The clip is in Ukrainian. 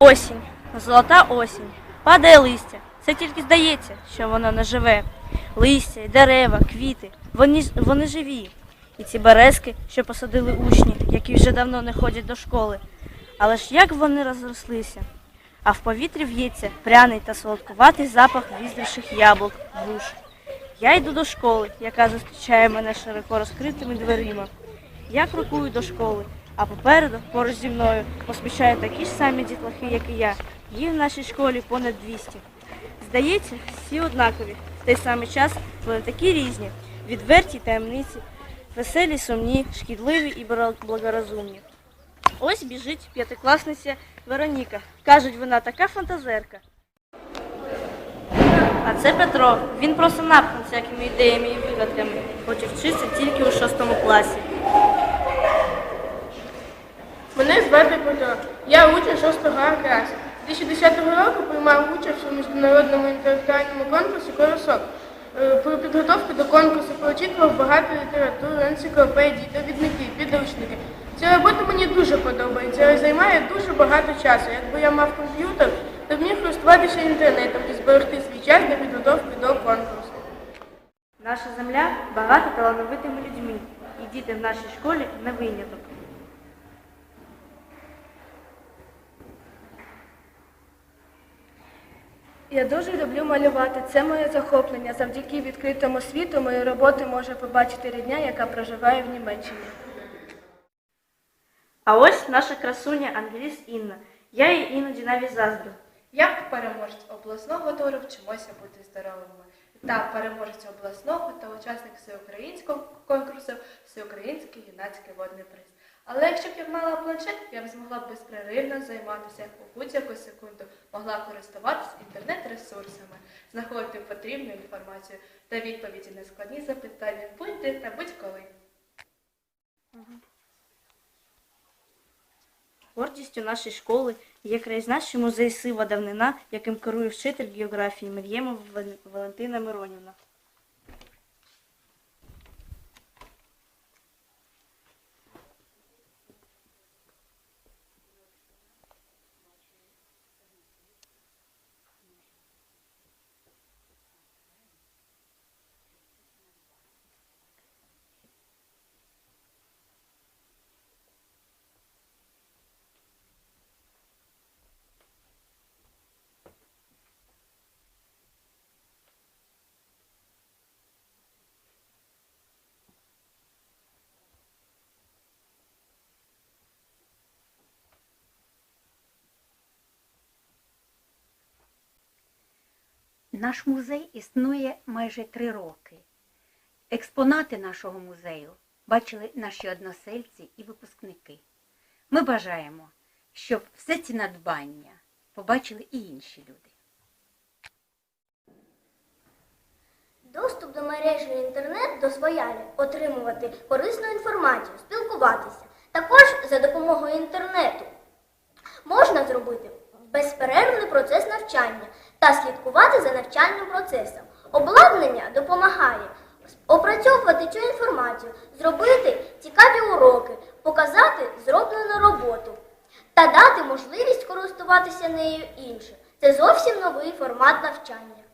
Осінь, золота осінь, падає листя. Це тільки здається, що воно не живе. Листя, дерева, квіти, вони, вони живі. І ці березки, що посадили учні, які вже давно не ходять до школи. Але ж як вони розрослися? А в повітрі в'ється пряний та солодкуватий запах візрівших яблук, груш. Я йду до школи, яка зустрічає мене широко розкритими дверима. Я крокую до школи, а попереду, поруч зі мною, поспішають такі ж самі дітлахи, як і я. Їх в нашій школі понад 200. Здається, всі однакові. В той самий час вони такі різні, відверті таємниці, веселі, сумні, шкідливі і благорозумні. Ось біжить п'ятикласниця Вероніка. Кажуть, вона така фантазерка. А це Петро. Він просто напхнув всякими ідеями і вигадками, хоче вчитися тільки у шостому класі. Мене звати Петро. Я учень 6 класу. 2010 року приймав участь у міжнародному інтелектуальному конкурсі «Колосок». Е, Про підготовку до конкурсу прочитував багато літератури, енциклопедій, довідники, підручники. Ця робота мені дуже подобається, але займає дуже багато часу. Якби я мав комп'ютер, то б міг користуватися інтернетом і зберегти свій час для підготовки до конкурсу. Наша земля багата талановитими людьми, і діти в нашій школі не виняток. Я дуже люблю малювати. Це моє захоплення. Завдяки відкритому світу мої роботи може побачити рідня, яка проживає в Німеччині. А ось наша красуня Ангеліс Інна. Я їй іноді навіть заздрю. Як переможець обласного тору вчимося бути здоровими. Та переможець обласного та учасник всеукраїнського конкурсу Всеукраїнський юнацький водний приз. Але якщо б я мала планшет, я б змогла б безперервно займатися у будь-яку секунду, могла користуватися інтернет-ресурсами, знаходити потрібну інформацію та відповіді на складні запитання будь-де та будь-коли. Гордістю нашої школи є краєзнавчий музей Сива давнина, яким керує вчитель географії Мір'ємова Валентина Миронівна. Наш музей існує майже три роки. Експонати нашого музею бачили наші односельці і випускники. Ми бажаємо, щоб все ці надбання побачили і інші люди. Доступ до мережі інтернет дозволяє отримувати корисну інформацію, спілкуватися. Також за допомогою інтернету можна зробити безперервний процес навчання та слідкувати за навчальним процесом. Обладнання допомагає опрацьовувати цю інформацію, зробити цікаві уроки, показати зроблену роботу та дати можливість користуватися нею іншим. Це зовсім новий формат навчання.